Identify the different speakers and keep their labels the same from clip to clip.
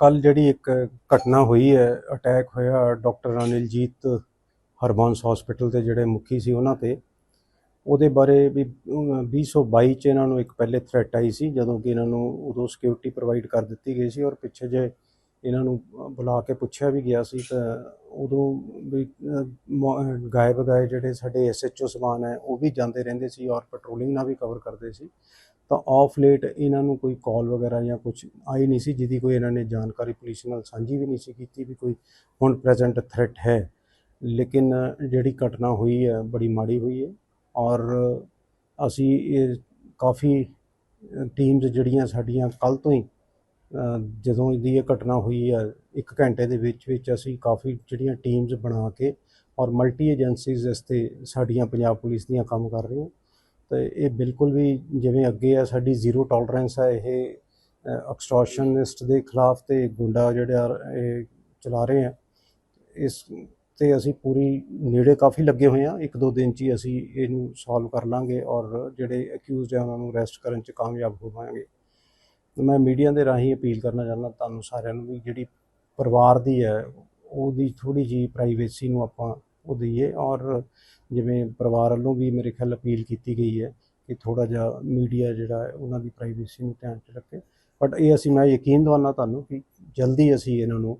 Speaker 1: ਕੱਲ ਜਿਹੜੀ ਇੱਕ ਘਟਨਾ ਹੋਈ ਹੈ ਅਟੈਕ ਹੋਇਆ ਡਾਕਟਰ ਅਨਿਲਜੀਤ ਹਰਬੰਸ ਹਸਪੀਟਲ ਦੇ ਜਿਹੜੇ ਮੁਖੀ ਸੀ ਉਹਨਾਂ ਤੇ ਉਹਦੇ ਬਾਰੇ ਵੀ ਅਮ, 2022 ਚ ਇਹਨਾਂ ਨੂੰ ਇੱਕ ਪਹਿਲੇ ਥ੍ਰੈਟ ਆਈ ਸੀ ਜਦੋਂ ਕਿ ਇਹਨਾਂ ਨੂੰ ਉਦੋਂ ਸਿਕਿਉਰਿਟੀ ਪ੍ਰੋਵਾਈਡ ਕਰ ਦਿੱਤੀ ਗਈ ਸੀ ਔਰ ਪਿੱਛੇ ਜੇ ਇਹਨਾਂ ਨੂੰ ਬੁਲਾ ਕੇ ਪੁੱਛਿਆ ਵੀ ਗਿਆ ਸੀ ਤਾਂ ਉਦੋਂ ਵੀ ਅ, ਮ- ਅ, ਗਾਇਬ ਗਾਏ ਜਿਹੜੇ ਸਾਡੇ ਐਸਐਚਓ ਸਮਾਨ ਹੈ ਉਹ ਵੀ ਜਾਂਦੇ ਰਹਿੰਦੇ ਸੀ ਔਰ ਪੈਟਰੋਲਿੰਗ ਨਾਲ ਵੀ ਕਵਰ ਕਰਦੇ ਸੀ। ਤਾਂ ਆਫ ਲੇਟ ਇਹਨਾਂ ਨੂੰ ਕੋਈ ਕਾਲ ਵਗੈਰਾ ਜਾਂ ਕੁਝ ਆਈ ਨਹੀਂ ਸੀ, ਜਿਹਦੀ ਕੋਈ ਇਹਨਾਂ ਨੇ ਜਾਣਕਾਰੀ ਪੁਲਿਸ ਨਾਲ ਸਾਂਝੀ ਵੀ ਨਹੀਂ ਸੀ ਕੀਤੀ ਵੀ ਕੋਈ ਹੁਣ ਪ੍ਰੈਜ਼ੈਂਟ ਥ੍ਰੈਟ ਹੈ। ਲੇਕਿਨ ਜਿਹੜੀ ਘਟਨਾ ਹੋਈ ਹੈ, ਬੜੀ ਮਾੜੀ ਹੋਈ ਹੈ ਔਰ ਅਸੀਂ ਇਹ ਕਾਫੀ ਟੀਮਸ ਜਿਹੜੀਆਂ ਸਾਡੀਆਂ ਕੱਲ ਤੋਂ ਹੀ ਜਦੋਂ ਇਹਦੀ ਇਹ ਘਟਨਾ ਹੋਈ ਹੈ, ਇੱਕ ਘੰਟੇ ਦੇ ਵਿੱਚ ਵਿੱਚ ਅਸੀਂ ਕਾਫੀ ਜਿਹੜੀਆਂ ਟੀਮਸ ਬਣਾ ਕੇ ਔਰ ਮਲਟੀ ਏਜੰਸੀਜ਼ ਇਸ 'ਤੇ ਸਾਡੀਆਂ ਪੰਜਾਬ ਪੁਲਿਸ ਦੀਆਂ ਕੰਮ ਕਰ ਰਹੀਆਂ। ਤੇ ਇਹ ਬਿਲਕੁਲ ਵੀ ਜਿਵੇਂ ਅੱਗੇ ਆ, ਸਾਡੀ ਜ਼ੀਰੋ ਟੋਲਰੈਂਸ ਹੈ ਇਹ ਐਕਸਟੋਰਸ਼ਨਿਸਟ ਦੇ ਖਿਲਾਫ ਤੇ ਗੁੰਡਾ ਜਿਹੜਾ ਇਹ ਚਲਾ ਰਹੇ ਆ। ਇਸ ਤੇ ਅਸੀਂ ਪੂਰੀ ਨੇੜੇ ਕਾਫੀ ਲੱਗੇ ਹੋਏ ਆ। ਇੱਕ ਦੋ ਦਿਨ ਚ ਹੀ ਅਸੀਂ ਇਹਨੂੰ ਸੋਲਵ ਕਰ ਲਾਂਗੇ ਔਰ ਜਿਹੜੇ ਅਕਿਊਜ਼ਡ ਆ, ਉਹਨਾਂ ਨੂੰ ਅਰੈਸਟ ਕਰਨ ਚ ਕਾਮਯਾਬ ਹੋਵਾਂਗੇ ਮੈਂ ਮੀਡੀਆ ਦੇ ਰਾਹੀਂ ਅਪੀਲ ਕਰਨਾ ਚਾਹੁੰਦਾ, ਤੁਹਾਨੂੰ ਸਾਰਿਆਂ ਨੂੰ ਵੀ ਜਿਹੜੀ ਪਰਿਵਾਰ ਦੀ ਹੈ, ਉਹਦੀ ਥੋੜੀ ਜੀ ਪ੍ਰਾਈਵੇਸੀ ਨੂੰ ਆਪਾਂ ਉਹ ਦਈਏ ਔਰ ਜਿਵੇਂ ਪਰਿਵਾਰ ਵੱਲੋਂ ਵੀ ਮੇਰੇ ਖਿਆਲ ਅਪੀਲ ਕੀਤੀ ਗਈ ਹੈ ਕਿ ਥੋੜਾ ਜਿਹਾ ਮੀਡੀਆ ਜਿਹੜਾ ਹੈ ਉਹਨਾਂ ਦੀ ਪ੍ਰਾਈਵੇਸੀ ਨੂੰ ਧਿਆਨ 'ਚ ਰੱਖੇ। ਬਟ ਇਹ ਅਸੀਂ ਮੈਂ ਯਕੀਨ ਦਵਾਨਾ ਤੁਹਾਨੂੰ ਕਿ ਜਲਦੀ ਅਸੀਂ ਇਹਨਾਂ ਨੂੰ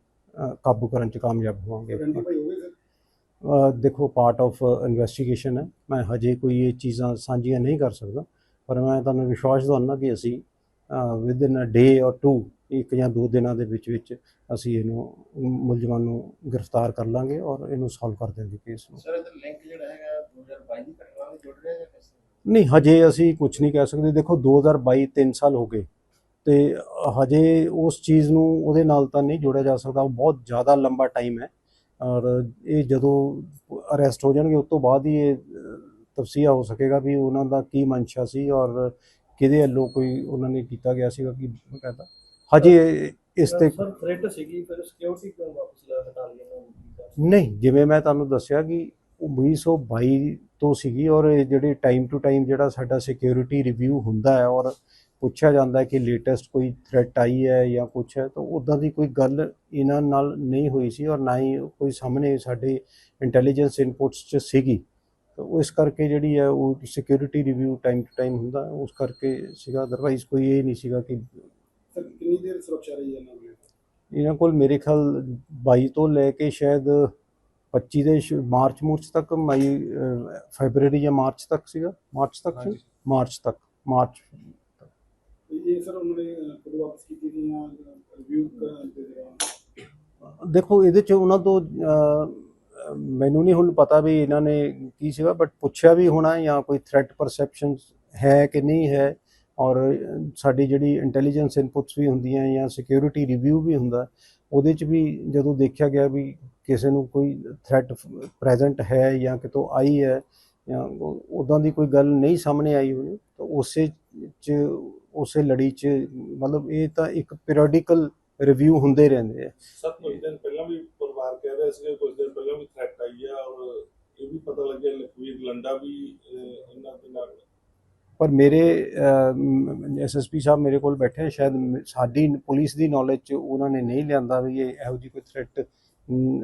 Speaker 1: ਕਾਬੂ ਕਰਨ 'ਚ ਕਾਮਯਾਬ ਹੋਵਾਂਗੇ। ਦੇਖੋ ਪਾਰਟ ਆਫ ਇਨਵੈਸਟੀਗੇਸ਼ਨ ਹੈ। ਮੈਂ ਹਜੇ ਕੋਈ ਇਹ ਚੀਜ਼ਾਂ ਸਾਂਝੀਆਂ ਨਹੀਂ ਕਰ ਸਕਦਾ ਪਰ ਮੈਂ ਤੁਹਾਨੂੰ ਵਿਸ਼ਵਾਸ ਦਿਵਾਉਂਦਾ ਕਿ ਅਸੀਂ ਵਿਦ ਇਨ ਅ ਡੇ ਔਰ ਟੂ ਇੱਕ ਜਾਂ ਦੋ ਦਿਨਾਂ ਦੇ ਵਿੱਚ ਵਿੱਚ ਅਸੀਂ ਇਹਨੂੰ ਮੁਲਜ਼ਮਾਂ ਨੂੰ ਗ੍ਰਿਫਤਾਰ ਕਰ ਲਾਂਗੇ ਔਰ ਇਹਨੂੰ ਸੋਲਵ ਕਰ ਦੇਵਾਂਗੇ ਕੇਸ ਨੂੰ।
Speaker 2: ਸਰ ਇਹਦਾ ਲਿੰਕ ਜਿਹੜਾ ਹੈਗਾ 2022 ਦੀ ਘਟਨਾ ਨਾਲ ਜੁੜ ਰਿਹਾ ਜਾਂ ਕਿਸ
Speaker 1: ਨਹੀਂ ਹਜੇ ਅਸੀਂ ਕੁਝ ਨਹੀਂ ਕਹਿ ਸਕਦੇ। ਦੇਖੋ 2022 3 ਸਾਲ ਹੋ ਗਏ ਤੇ ਹਜੇ ਉਸ ਚੀਜ਼ ਨੂੰ ਉਹਦੇ ਨਾਲ ਤਾਂ ਨਹੀਂ ਜੋੜਿਆ ਜਾ ਸਕਦਾ। ਉਹ ਬਹੁਤ ਜ਼ਿਆਦਾ ਲੰਬਾ ਟਾਈਮ ਹੈ ਔਰ ਇਹ ਜਦੋਂ ਅਰੈਸਟ ਹੋ ਜਾਣਗੇ ਉਸ ਤੋਂ ਬਾਅਦ ਹੀ ਇਹ ਤਫਸੀਆ ਹੋ ਸਕੇਗਾ ਵੀ ਉਹਨਾਂ ਦਾ ਕੀ ਮਨਸ਼ਾ ਸੀ ਔਰ ਕਿਹਦੇ ਵੱਲੋਂ ਕੋਈ ਉਹਨਾਂ ਨੇ ਕੀਤਾ ਗਿਆ ਸੀਗਾ ਕਿ ਕਹਿੰਦਾ ਹਜੇ ਇਸ ਤੇ
Speaker 2: ਸਰ ਥ੍ਰੈਟ ਸੀਗੀ ਫਿਰ ਸਿਕਿਉਰਿਟੀ ਕਿਉਂ ਵਾਪਸ ਲਾ ਹਟਾ ਲਈ
Speaker 1: ਨਹੀਂ ਜਿਵੇਂ ਮੈਂ ਤੁਹਾਨੂੰ ਦੱਸਿਆ ਕਿ ਉਹ 2022 ਤੋਂ ਸੀਗੀ ਔਰ ਇਹ ਜਿਹੜੇ ਟਾਈਮ ਟੂ ਟਾਈਮ ਜਿਹੜਾ ਸਾਡਾ ਸਿਕਿਉਰਿਟੀ ਰਿਵਿਊ ਹੁੰਦਾ ਹੈ ਔਰ ਪੁੱਛਿਆ ਜਾਂਦਾ ਹੈ ਕਿ ਲੇਟੈਸਟ ਕੋਈ ਥ੍ਰੈਟ ਆਈ ਹੈ ਜਾਂ ਕੁਛ ਹੈ ਤਾਂ ਉਦਾਂ ਦੀ ਕੋਈ ਗੱਲ ਇਹਨਾਂ ਨਾਲ ਨਹੀਂ ਹੋਈ ਸੀ ਔਰ ਨਾ ਹੀ ਕੋਈ ਸਾਹਮਣੇ ਸਾਡੇ ਇੰਟੈਲੀਜੈਂਸ ਇਨਪੁਟਸ 'ਚ ਸੀਗੀ। ਤਾਂ ਉਹ ਇਸ ਕਰਕੇ ਜਿਹੜੀ ਹੈ ਉਹ security review time to time ਹੁੰਦਾ ਉਸ ਕਰਕੇ ਸੀਗਾ ਅਦਰਵਾਈਜ਼ ਕੋਈ ਇਹ ਨਹੀਂ ਸੀਗਾ ਕਿ
Speaker 2: ਸਰ ਕਿੰਨੀ ਦੇਰ ਸੁਰੱਖਿਆ ਰਹੀ ਇਹਨਾਂ
Speaker 1: ਕੋਲ? ਮੇਰੇ ਖਿਆਲ 22 ਤੋਂ ਲੈ ਕੇ ਸ਼ਾਇਦ 25 ਦੇ ਸ਼ੁ- ਮਾਰਚ ਮੂਰਚ ਤੱਕ ਮਈ ਅਹ, ਫੈਬਰੂਰੀ ਜਾਂ ਮਾਰਚ ਤੱਕ ਸੀਗਾ। ਮਾਰਚ ਤੱਕ ਸੀ?
Speaker 2: ਹਾਂਜੀ।
Speaker 1: ਮਾਰਚ ਤੱਕ। ਮਾਰਚ।
Speaker 2: ਇਹ ਸਰ ਉਹਨਾਂ ਨੇ ਅਹ, ਕਦੋਂ ਵਾਪਸ ਕੀਤੀ ਸੀ ਜਾਂ ਰਿਵਿਊ ਕਰਨ ਦੇ ਦੌਰਾਨ
Speaker 1: ਦੇਖੋ ਇਹਦੇ ਚ ਉਹਨਾਂ ਤੋਂ ਅਹ, ਮੈਨੂੰ ਨਹੀਂ ਹੁਣ ਪਤਾ ਵੀ ਇਹਨਾਂ ਨੇ ਕੀ ਸੀਗਾ ਬਟ ਪੁੱਛਿਆ ਵੀ ਹੋਣਾ ਜਾਂ ਕੋਈ ਥ੍ਰੈਟ ਪਰਸੈਪਸ਼ਨ ਹੈ ਕਿ ਨਹੀਂ ਹੈ। ਔਰ ਸਾਡੀ ਜਿਹੜੀ ਇੰਟੈਲੀਜੈਂਸ ਇਨਪੁਟਸ ਵੀ ਹੁੰਦੀਆਂ ਜਾਂ ਸਿਕਿਉਰਿਟੀ ਰਿਵਿਊ ਵੀ ਹੁੰਦਾ, ਉਹਦੇ ਚ ਵੀ ਜਦੋਂ ਦੇਖਿਆ ਗਿਆ ਵੀ ਕਿਸੇ ਨੂੰ ਕੋਈ ਥ੍ਰੈਟ ਪ੍ਰੈਜ਼ੈਂਟ ਹੈ ਜਾਂ ਕਿਤੋਂ ਆਈ ਹੈ ਜਾਂ ਉਦਾਂ ਦੀ ਕੋਈ ਗੱਲ ਨਹੀਂ ਸਾਹਮਣੇ ਆਈ ਹੋਣੀ, ਤਾਂ ਉਸੇ ਚ, ਉਸੇ ਲੜੀ ਚ ਮਤਲਬ ਇਹ ਤਾਂ ਇੱਕ ਪੀਰੀਓਡਿਕਲ ਰਿਵਿਊ ਹੁੰਦੇ ਰਹਿੰਦੇ ਆ।
Speaker 3: ਸਰ, ਕੁਝ ਦਿਨ ਪਹਿਲਾਂ ਵੀ ਪਰਿਵਾਰ ਕਹਿ ਰਿਹਾ ਸੀ ਕਿ ਕੁਝ ਦਿਨ ਪਹਿਲਾਂ ਵੀ ਥ੍ਰੈਟ ਆਈ ਆ ਔਰ ਇਹ ਵੀ ਪਤਾ ਲੱਗਿਆ ਲਖਵੀਰ ਲੰਡਾ ਵੀ ਇਹਨਾਂ ਦੇ ਨਾਲ
Speaker 1: ਪਰ ਮੇਰੇ ਐਸਐਸਪੀ ਸਾਹਿਬ ਮੇਰੇ ਕੋਲ ਬੈਠੇ ਸ਼ਾਇਦ ਸਾਡੀ ਪੁਲਿਸ ਦੀ ਨੌਲੇਜ ਚ ਉਹਨਾਂ ਨੇ ਨਹੀਂ ਲਿਆਂਦਾ ਵੀ ਇਹ ਇਹੋ ਜਿਹੀ ਕੋਈ ਥ੍ਰੈਟ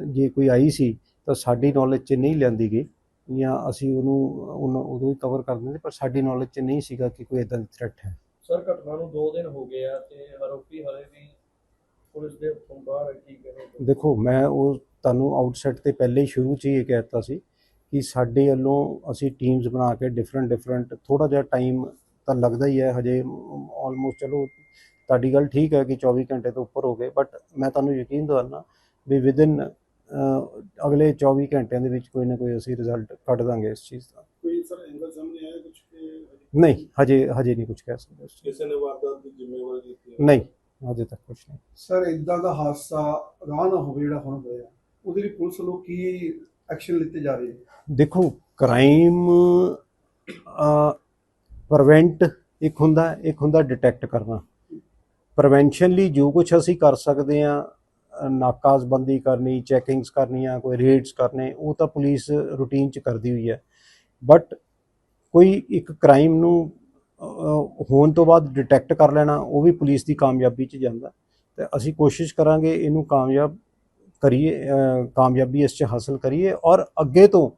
Speaker 1: ਜੇ ਕੋਈ ਆਈ ਸੀ ਤਾਂ ਸਾਡੀ ਨੌਲੇਜ ਚ ਨਹੀਂ ਲਿਆਂਦੀ ਗਈ ਜਾਂ ਅਸੀਂ ਉਹਨੂੰ ਉਦੋਂ ਹੀ ਕਵਰ ਕਰ ਦਿੰਦੇ ਪਰ ਸਾਡੀ ਨੌਲੇਜ ਚ ਨਹੀਂ ਸੀਗਾ ਕਿ ਕੋਈ ਇਦਾਂ ਦੀ ਥ੍ਰੈਟ ਹੈ।
Speaker 4: ਸਰ ਘਟਨਾ ਨੂੰ 2 ਦਿਨ ਹੋ ਗਏ ਆ ਤੇ ਆਰੋਪੀ ਹਲੇ ਵੀ ਪੁਲਿਸ ਦੇ ਹੱਥੋਂ ਬਾਹਰ ਕੀ ਕਹੋ
Speaker 1: ਦੇਖੋ ਮੈਂ ਉਹ ਤੁਹਾਨੂੰ ਆਊਟਸੈਟ ਤੇ ਪਹਿਲੇ ਹੀ ਸ਼ੁਰੂ 'ਚ ਹੀ ਇਹ ਕਹਿ ਦਿੱਤਾ ਸੀ ਕਿ ਸਾਡੇ ਵੱਲੋਂ ਅਸੀਂ ਟੀਮਸ ਬਣਾ ਕੇ ਡਿਫਰੈਂਟ ਡਿਫਰੈਂਟ ਥੋੜਾ ਜਿਹਾ ਟਾਈਮ ਤਾਂ ਲੱਗਦਾ ਹੀ ਹੈ ਹਜੇ ਆਲਮੋਸਟ ਚਲੋ ਤੁਹਾਡੀ ਗੱਲ ਠੀਕ ਹੈ ਕਿ 24 ਘੰਟੇ ਤੋਂ ਉੱਪਰ ਹੋ ਗਏ ਬਟ ਮੈਂ ਤੁਹਾਨੂੰ ਯਕੀਨ ਦਿਵਾਉਣਾ ਵੀ ਵਿਦਿਨ ਅਗਲੇ 24 ਘੰਟਿਆਂ ਦੇ ਵਿੱਚ ਕੋਈ ਨਾ ਕੋਈ ਅਸੀਂ ਰਿਜ਼ਲਟ ਕੱਢ ਦਾਂਗੇ ਇਸ ਚੀਜ਼ ਦਾ।
Speaker 2: ਕੋਈ ਸਰ ਐਂਗਲ ਸਾਹਮਣੇ ਆਇਆ ਕੁਝ ਕਿ
Speaker 1: ਨਹੀਂ ਹਜੇ ਹਜੇ ਨਹੀਂ ਕੁਝ ਕਹਿ ਸਕਦੇ
Speaker 3: ਕਿਸੇ ਨੇ ਵਾਰਦਾਤ ਦੀ ਜ਼ਿੰਮੇਵਾਰੀ ਲਿੱਤੀ
Speaker 1: ਦਾ। ਨਹੀਂ ਹਜੇ ਤੱਕ ਕੁਝ ਨਹੀਂ।
Speaker 5: ਸਰ ਇਦਾਂ ਦਾ ਹਾਦਸਾ ਰਾਹ ਨਾ ਹੋਵੇ ਜਿਹੜਾ ਹੁਣ ਹੋਇਆ। ਉਹਦੇ ਲਈ ਪੁਲਿਸ ਵੱਲੋਂ ਕੀ ਐਕਸ਼ਨ ਲਿੱਤੇ ਜਾ ਰਹੇ
Speaker 1: ਦੇਖੋ ਕ੍ਰਾਈਮ ਪ੍ਰੀਵੈਂਟ ਇੱਕ ਹੁੰਦਾ ਇੱਕ ਹੁੰਦਾ ਡਿਟੈਕਟ ਕਰਨਾ। ਪ੍ਰੀਵੈਂਸ਼ਨ ਲਈ ਜੋ ਕੁਝ ਅਸੀਂ ਕਰ ਸਕਦੇ ਆ ਨਾਕਾਜ਼ਬੰਦੀ ਕਰਨੀ ਚੈਕਿੰਗਸ ਕਰਨੀਆਂ, ਕੋਈ ਰੇਡਸ ਕਰਨੇ, ਉਹ ਤਾਂ ਪੁਲਿਸ ਰੂਟੀਨ ਚ ਕਰਦੀ ਹੋਈ ਹੈ। ਬਟ ਕੋਈ ਇੱਕ ਕ੍ਰਾਈਮ ਨੂੰ ਹੋਣ ਤੋਂ ਬਾਅਦ ਡਿਟੈਕਟ ਕਰ ਲੈਣਾ, ਉਹ ਵੀ ਪੁਲਿਸ ਦੀ ਕਾਮਯਾਬੀ ਚ ਜਾਂਦਾ। ਤੇ ਅਸੀਂ ਕੋਸ਼ਿਸ਼ ਕਰਾਂਗੇ ਇਹਨੂੰ ਕਾਮਯਾਬ ਕਰੀਏ ਅ, ਕਾਮਯਾਬੀ ਇਸ 'ਚ ਹਾਸਲ ਕਰੀਏ ਔਰ ਅੱਗੇ ਤੋਂ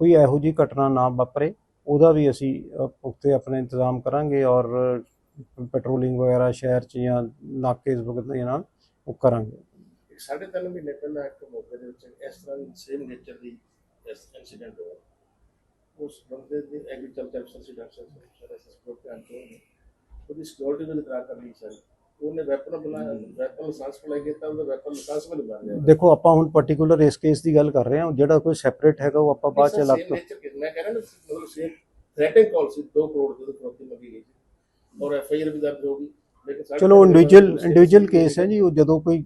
Speaker 1: ਕੋਈ ਇਹੋ ਜਿਹੀ ਘਟਨਾ ਨਾ ਵਾਪਰੇ ਉਹਦਾ ਵੀ ਅਸੀਂ ਅ, ਪੁਖਤੇ ਆਪਣੇ ਇੰਤਜ਼ਾਮ ਕਰਾਂਗੇ ਔਰ ਪੈਟਰੋਲਿੰਗ ਵਗੈਰਾ ਸ਼ਹਿਰ 'ਚ ਜਾਂ ਨਾਕੇ ਵਗੈਰਾ ਨਾਲ ਉਹ ਕਰਾਂਗੇ।
Speaker 4: ਇੱਕ ਸਾਢੇ ਤਿੰਨ ਮਹੀਨੇ ਪਹਿਲਾਂ ਇੱਕ ਮੌਕੇ ਦੇ ਵਿੱਚ ਇਸ ਤਰ੍ਹਾਂ ਦੀ ਸੇਮ ਨੇਚਰ ਦੀ ਇਸ ਇਨਸੀਡੈਂਟ ਹੋਇਆ। ਉਸ ਬੰਦੇ ਦੇ ਐਗਰੀਕਲਚਰ ਅਫਸਰ ਸੀ ਡਾਕਟਰ ਸਾਹਿਬ ਐਸਐਸ ਧਿਆਨ ਤੋਂ ਉਹਦੀ ਸਿਕਿਉਰਿਟੀ ਵੀ ਕਰਾ ਕਰਨੀ ਸਰ। ਉਹਨੇ ਵੈਪਨ ਬਣਾਇਆ ਵੈਪਨ ਲਾਇਸੈਂਸ ਅਪਲਾਈ ਕੀਤਾ ਉਹਦਾ ਵੈਪਨ ਲਾਇਸੈਂਸ ਵੀ ਬਣ ਰਿਹਾ।
Speaker 1: ਦੇਖੋ ਆਪਾਂ ਹੁਣ ਪਾਰਟਿਕੂਲਰ ਇਸ ਕੇਸ ਦੀ ਗੱਲ ਕਰ ਰਹੇ ਹਾਂ ਜਿਹੜਾ ਕੋਈ ਸੈਪਰੇਟ ਹੈਗਾ ਉਹ ਆਪਾਂ ਬਾਅਦ ਚ ਅਲੱਗ ਤੋਂ
Speaker 4: ਮੈਂ ਕਹਿ ਰਿਹਾ ਨਾ ਮਤਲਬ ਸੇਮ ਥ੍ਰੈਟਿੰਗ ਕਾਲ ਸੀ 2 ਕਰੋੜ ਦੀ ਫਰੋਤੀ ਮੰਗੀ ਗਈ ਔਰ ਐਫ ਆਈ ਆਰ ਵੀ ਦਰਜ ਹੋ ਗਈ
Speaker 1: ਚਲੋ ਇੰਡੀਵਿਜੂਅਲ ਇੰਡੀਵਿਜੂਅਲ ਕੇਸ ਹੈ ਜੀ ਉਹ ਜਦੋਂ ਕੋਈ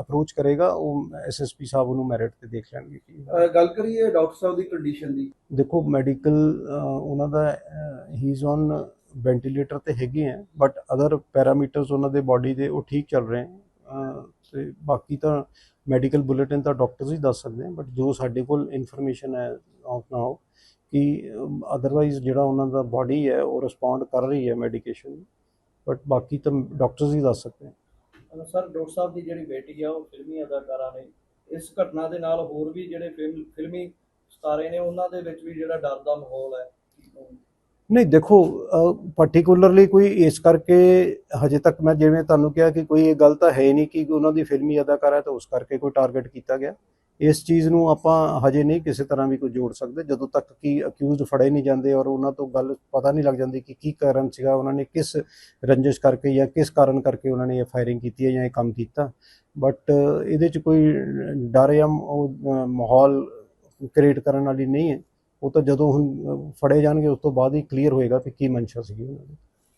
Speaker 1: ਅਪਰੋਚ ਕਰੇਗਾ ਉਹ ਐਸਐਸਪੀ ਸਾਹਿਬ ਉਹਨੂੰ ਮੈਰਿਟ ਤੇ ਦੇਖ ਲੈਣਗੇ ਕੀ
Speaker 5: ਗੱਲ। ਕਰੀਏ ਡਾਕਟਰ ਸਾਹਿਬ ਦੀ ਕੰਡੀਸ਼ਨ ਦੀ।
Speaker 1: ਦੇਖੋ ਮੈਡੀਕਲ ਉਹਨਾਂ ਦਾ ਹੀ ਇਜ਼ ਔਨ ਵੈਂਟੀਲੇਟਰ ਤੇ ਹੈਗੇ ਹੈ ਬਟ ਅਦਰ ਪੈਰਾਮੀਟਰਸ ਉਹਨਾਂ ਦੇ ਬਾਡੀ ਦੇ ਉਹ ਠੀਕ ਚੱਲ ਰਹੇ ਹੈ ਤੇ ਬਾਕੀ ਤਾਂ ਮੈਡੀਕਲ ਬੁਲੇਟਿਨ ਤਾਂ ਡਾਕਟਰਸ ਹੀ ਦੱਸ ਸਕਦੇ ਹੈ ਬਟ ਜੋ ਸਾਡੇ ਕੋਲ ਇਨਫੋਰਮੇਸ਼ਨ ਹੈ ਆਫ ਨਾਓ ਕਿ ਅਦਰਵਾਈਜ਼ ਜਿਹੜਾ ਉਹਨਾਂ ਦਾ ਬਾਡੀ ਹੈ, ਉਹ ਰਿਸਪੌਂਡ ਕਰ ਰਹੀ ਹੈ ਮੈਡੀਕੇਸ਼ਨ ਬਟ ਬਾਕੀ ਤਾਂ ਡਾਕਟਰਸ ਹੀ ਦੱਸ ਸਕਦੇ ਹੈ
Speaker 4: ਸਰ, ਡਾਕਟਰ ਸਾਹਿਬ ਦੀ ਜਿਹੜੀ ਬੇਟੀ ਆ, ਉਹ ਫਿਲਮੀ ਅਦਾਕਾਰਾ ਨੇ। ਇਸ ਘਟਨਾ ਦੇ ਨਾਲ ਹੋਰ ਵੀ ਜਿਹੜੇ ਫਿਲਮ, ਫਿਲਮੀ ਸਤਾਰੇ ਨੇ, ਉਹਨਾਂ ਦੇ ਵਿੱਚ ਵੀ ਜਿਹੜਾ ਡਰ ਦਾ ਮਾਹੌਲ ਹੈ
Speaker 1: ਨਹੀਂ, ਦੇਖੋ ਪਾਰਟਿਕੂਲਰਲੀ ਕੋਈ ਇਸ ਕਰਕੇ ਹਜੇ ਤੱਕ ਮੈਂ ਜਿਵੇਂ ਤੁਹਾਨੂੰ ਕਿਹਾ ਕਿ ਕੋਈ ਇਹ ਗੱਲ ਤਾਂ ਹੈ ਹੀ ਨਹੀਂ ਕਿ ਉਹਨਾਂ ਦੀ ਫਿਲਮੀ ਅਦਾਕਾਰ ਹੈ ਤਾਂ ਉਸ ਕਰਕੇ ਕੋਈ ਟਾਰਗੇਟ ਕੀਤਾ ਗਿਆ। ਇਸ ਚੀਜ਼ ਨੂੰ ਆਪਾਂ ਹਜੇ ਨਹੀਂ ਕਿਸੇ ਤਰ੍ਹਾਂ ਵੀ ਕੋਈ ਜੋੜ ਸਕਦੇ। ਜਦੋਂ ਤੱਕ ਕਿ ਅਕਿਊਜ਼ਡ ਫੜੇ ਨਹੀਂ ਜਾਂਦੇ ਔਰ ਉਹਨਾਂ ਤੋਂ ਗੱਲ ਪਤਾ ਨਹੀਂ ਲੱਗ ਜਾਂਦੀ ਕਿ ਕੀ ਕਾਰਨ ਸੀਗਾ, ਉਹਨਾਂ ਨੇ ਕਿਸ ਰੰਜਿਸ਼ ਕਰਕੇ ਜਾਂ ਕਿਸ ਕਾਰਨ ਕਰਕੇ ਉਹਨਾਂ ਨੇ ਇਹ ਫਾਇਰਿੰਗ ਕੀਤੀ ਹੈ ਜਾਂ ਇਹ ਕੰਮ ਕੀਤਾ। ਬਟ ਇਹਦੇ 'ਚ ਕੋਈ ਡਰ ਜਾਂ ਮਾਹੌਲ ਕ੍ਰੀਏਟ ਕਰਨ ਵਾਲੀ ਨਹੀਂ ਹੈ। ਉਹ ਤਾਂ ਜਦੋਂ ਹੁਣ ਫੜੇ ਜਾਣਗੇ, ਉਸ ਤੋਂ ਬਾਅਦ ਹੀ ਕਲੀਅਰ ਹੋਏਗਾ ਕਿ ਕੀ ਮਨਸ਼ਾ ਸੀਗੀ ਉਹਨਾਂ ਦੀ।